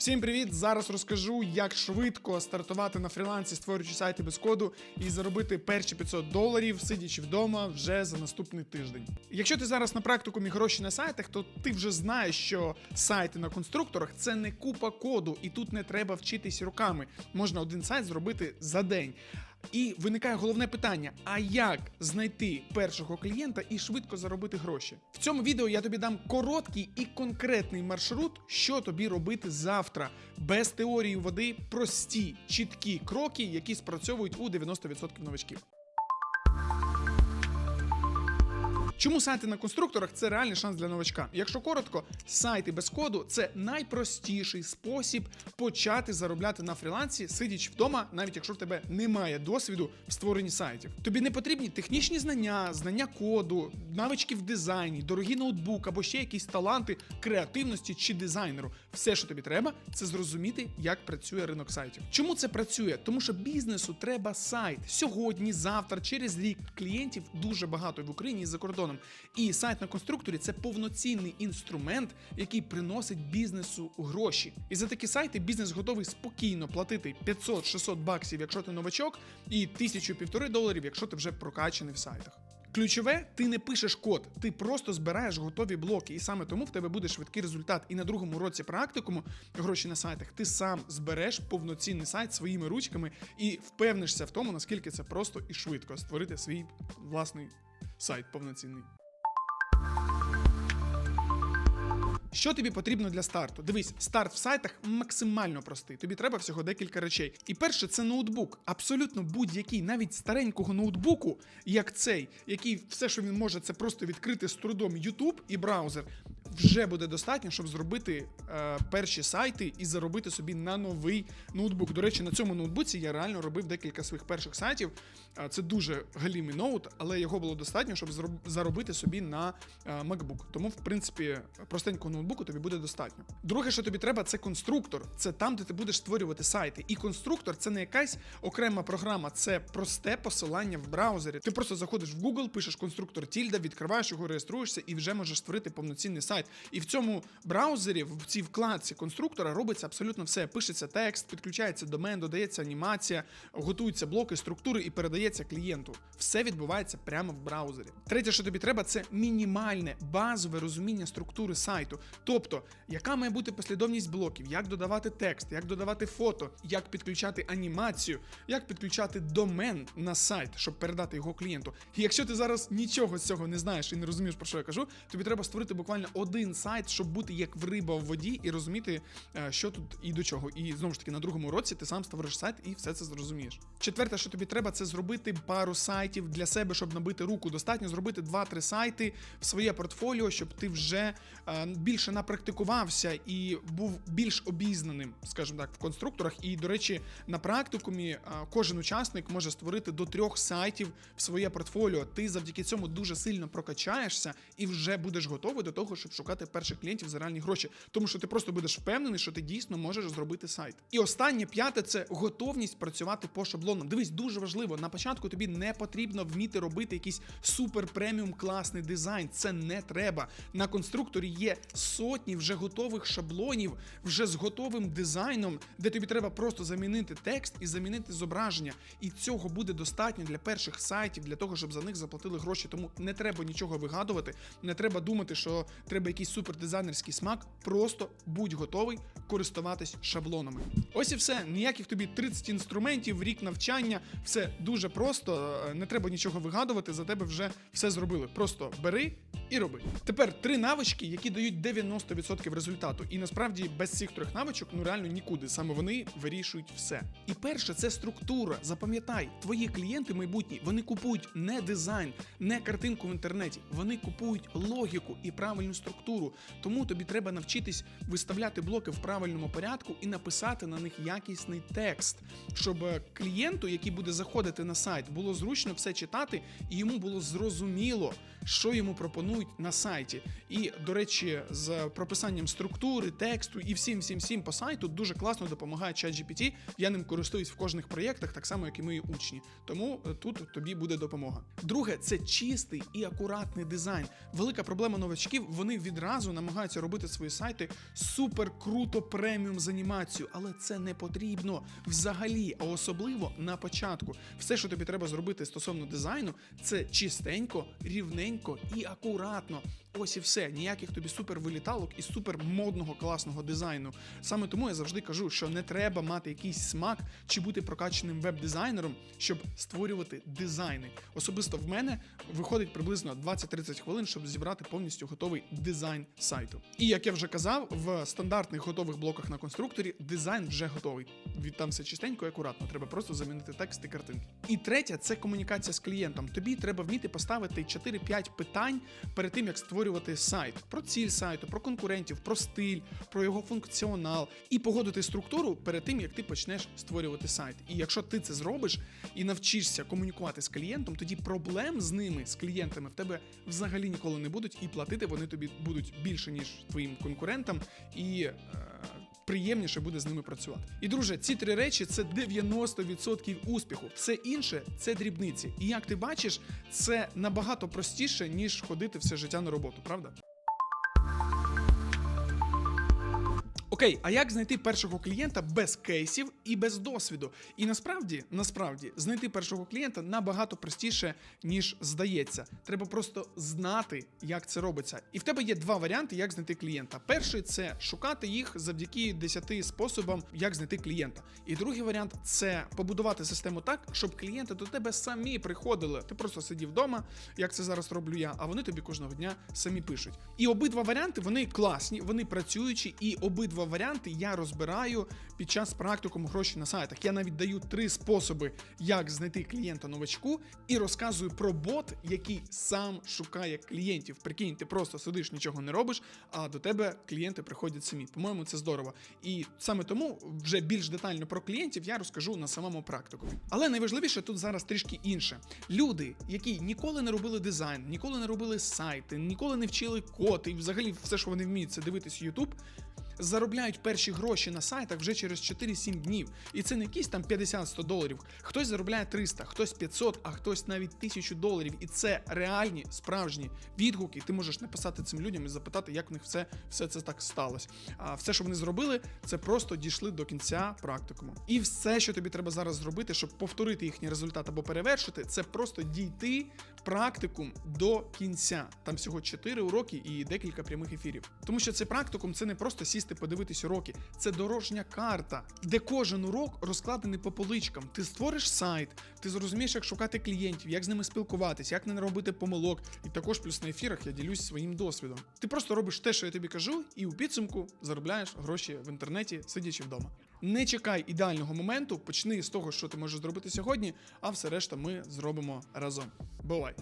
Всім привіт! Зараз розкажу, як швидко стартувати на фрілансі, створюючи сайти без коду і заробити перші 500 доларів, сидячи вдома вже за наступний тиждень. Якщо ти зараз на практику міг гроші на сайтах, то ти вже знаєш, що сайти на конструкторах це не купа коду, і тут не треба вчитись руками. Можна один сайт зробити за день. І виникає головне питання: а як знайти першого клієнта і швидко заробити гроші? В цьому відео я тобі дам короткий і конкретний маршрут, що тобі робити завтра, без теорії води, прості, чіткі кроки, які спрацьовують у 90% новачків. Чому сайти на конструкторах це реальний шанс для новачка? Якщо коротко, сайти без коду це найпростіший спосіб почати заробляти на фрілансі, сидячи вдома, навіть якщо в тебе немає досвіду в створенні сайтів. Тобі не потрібні технічні знання, знання коду, навички в дизайні, дорогий ноутбук або ще якісь таланти креативності чи дизайнеру. Все, що тобі треба, це зрозуміти, як працює ринок сайтів. Чому це працює? Тому що бізнесу треба сайт сьогодні, завтра, через рік клієнтів дуже багато в Україні і за кордоном. І сайт на конструкторі це повноцінний інструмент, який приносить бізнесу гроші. І за такі сайти бізнес готовий спокійно платити 500-600 баксів, якщо ти новачок, і тисячу півтори доларів, якщо ти вже прокачаний в сайтах. Ключове, ти не пишеш код, ти просто збираєш готові блоки, і саме тому в тебе буде швидкий результат. І на другому році практикуму гроші на сайтах ти сам збереш повноцінний сайт своїми ручками і впевнишся в тому, наскільки це просто і швидко створити свій власний сайт повноцінний. Що тобі потрібно для старту? Дивись, старт в сайтах максимально простий. Тобі треба всього декілька речей. І перше, це ноутбук. Абсолютно будь-який, навіть старенького ноутбуку, як цей, який все, що він може, це просто відкрити з трудом YouTube і браузер. Вже буде достатньо, щоб зробити е, перші сайти і заробити собі на новий ноутбук. До речі, на цьому ноутбуці я реально робив декілька своїх перших сайтів. Е, це дуже галімий ноут, але його було достатньо, щоб заробити собі на е, MacBook. Тому, в принципі, простенького ноутбуку тобі буде достатньо. Друге, що тобі треба, це конструктор. Це там, де ти будеш створювати сайти. І конструктор це не якась окрема програма, це просте посилання в браузері. Ти просто заходиш в Google, пишеш конструктор Тільда, відкриваєш його, реєструєшся і вже можеш створити повноцінний сайт. І в цьому браузері, в цій вкладці конструктора робиться абсолютно все. Пишеться текст, підключається домен, додається анімація, готуються блоки, структури і передається клієнту. Все відбувається прямо в браузері. Третє, що тобі треба, це мінімальне базове розуміння структури сайту. Тобто, яка має бути послідовність блоків, як додавати текст, як додавати фото, як підключати анімацію, як підключати домен на сайт, щоб передати його клієнту. І якщо ти зараз нічого з цього не знаєш і не розумієш, про що я кажу, тобі треба створити буквально один сайт, щоб бути як в риба в воді і розуміти, е, що тут і до чого. І знову ж таки, на другому році ти сам створиш сайт і все це зрозумієш. Четверте, що тобі треба, це зробити пару сайтів для себе, щоб набити руку. Достатньо зробити 2-3 сайти в своє портфоліо, щоб ти вже е, більше напрактикувався і був більш обізнаним, скажімо так, в конструкторах. І, до речі, на практикумі е, кожен учасник може створити до трьох сайтів в своє портфоліо. Ти завдяки цьому дуже сильно прокачаєшся і вже будеш готовий до того, щоб шукати перших клієнтів за реальні гроші, тому що ти просто будеш впевнений, що ти дійсно можеш зробити сайт. І останнє п'яте це готовність працювати по шаблонам. Дивись, дуже важливо. На початку тобі не потрібно вміти робити якийсь супер преміум класний дизайн. Це не треба. На конструкторі є сотні вже готових шаблонів, вже з готовим дизайном, де тобі треба просто замінити текст і замінити зображення. І цього буде достатньо для перших сайтів, для того, щоб за них заплатили гроші. Тому не треба нічого вигадувати, не треба думати, що треба якийсь супердизайнерський смак. Просто будь готовий користуватись шаблонами. Ось і все. Ніяких тобі 30 інструментів, рік навчання. Все дуже просто. е, Не треба нічого вигадувати. За тебе вже все зробили. Просто бери і роби. Тепер три навички, які дають 90% результату. І насправді без цих трьох навичок ну реально нікуди. Саме вони вирішують все. І перше це структура. Запам'ятай, твої клієнти майбутні вони купують не дизайн, не картинку в інтернеті. Вони купують логіку і правильну структуру. Тому тобі треба навчитись виставляти блоки в правильному порядку і написати на них якісний текст, щоб е, клієнту, який буде заходити на сайт, було зручно все читати, і йому було зрозуміло, що йому пропонує існують на сайті. І, до речі, з прописанням структури, тексту і всім всім всім по сайту дуже класно допомагає ChatGPT. Я ним користуюсь в кожних проєктах, так само, як і мої учні. Тому е, тут тобі буде допомога. Друге, це чистий і акуратний дизайн. Велика проблема новачків. Вони відразу намагаються робити свої сайти супер круто преміум з анімацією, але це не потрібно взагалі, а особливо на початку. Все, що тобі треба зробити стосовно дизайну, це чистенько, рівненько і акуратно. Ось і все. Ніяких тобі супер виліталок і супер модного класного дизайну. Саме тому я завжди кажу, що не треба мати якийсь смак чи бути прокаченим веб-дизайнером, щоб створювати дизайни. Особисто в мене виходить приблизно 20-30 хвилин, щоб зібрати повністю готовий дизайн сайту. І як я вже казав, в стандартних готових блоках на конструкторі дизайн вже готовий. Від там все чистенько і акуратно. Треба просто замінити текст і картинки. І третє це комунікація з клієнтом. Тобі треба вміти поставити 4-5 питань перед тим, як створювати сайт про ціль сайту, про конкурентів, про стиль, про його функціонал і погодити структуру перед тим, як ти почнеш створювати сайт. І якщо ти це зробиш і навчишся комунікувати з клієнтом, тоді проблем з ними, з клієнтами, в тебе взагалі ніколи не будуть, і платити вони тобі будуть більше ніж твоїм конкурентам. І е, приємніше буде з ними працювати. І друже, ці три речі це 90% успіху. Все інше це дрібниці. І як ти бачиш, це набагато простіше, ніж ходити все життя на роботу, правда? Окей, а як знайти першого клієнта без кейсів і без досвіду? І насправді, насправді, знайти першого клієнта набагато простіше, ніж здається. Треба просто знати, як це робиться. І в тебе є два варіанти, як знайти клієнта. Перший це шукати їх завдяки 10 способам, як знайти клієнта. І другий варіант це побудувати систему так, щоб клієнти до тебе самі приходили. Ти просто сидів вдома, як це зараз роблю я, а вони тобі кожного дня самі пишуть. І обидва варіанти вони класні, вони працюючі, і обидва варіанти я розбираю під час практикуму гроші на сайтах. Я навіть даю три способи, як знайти клієнта новачку, і розказую про бот, який сам шукає клієнтів. Прикинь, ти просто сидиш, нічого не робиш, а до тебе клієнти приходять самі. По-моєму, це здорово. І саме тому вже більш детально про клієнтів я розкажу на самому практикумі. Але найважливіше тут зараз трішки інше. Люди, які ніколи не робили дизайн, ніколи не робили сайти, ніколи не вчили код, і взагалі все, що вони вміють, це дивитись YouTube, заробляють перші гроші на сайтах вже через 4-7 днів. І це не якісь там 50-100 доларів. Хтось заробляє 300, хтось 500, а хтось навіть 1000 доларів. І це реальні справжні відгуки. Ти можеш написати цим людям і запитати, як в них все, все це так сталося. А все, що вони зробили, це просто дійшли до кінця практикуму. І все, що тобі треба зараз зробити, щоб повторити їхній результат або перевершити, це просто дійти практикум до кінця. Там всього 4 уроки і декілька прямих ефірів. Тому що цей практикум це не просто сісти подивитись уроки, це дорожня карта, де кожен урок розкладений по поличкам. Ти створиш сайт, ти зрозумієш, як шукати клієнтів, як з ними спілкуватись, як не робити помилок. І також плюс на ефірах я ділюсь своїм досвідом. Ти просто робиш те, що я тобі кажу, і у підсумку заробляєш гроші в інтернеті, сидячи вдома. Не чекай ідеального моменту, почни з того, що ти можеш зробити сьогодні, а все решта ми зробимо разом. Бувай!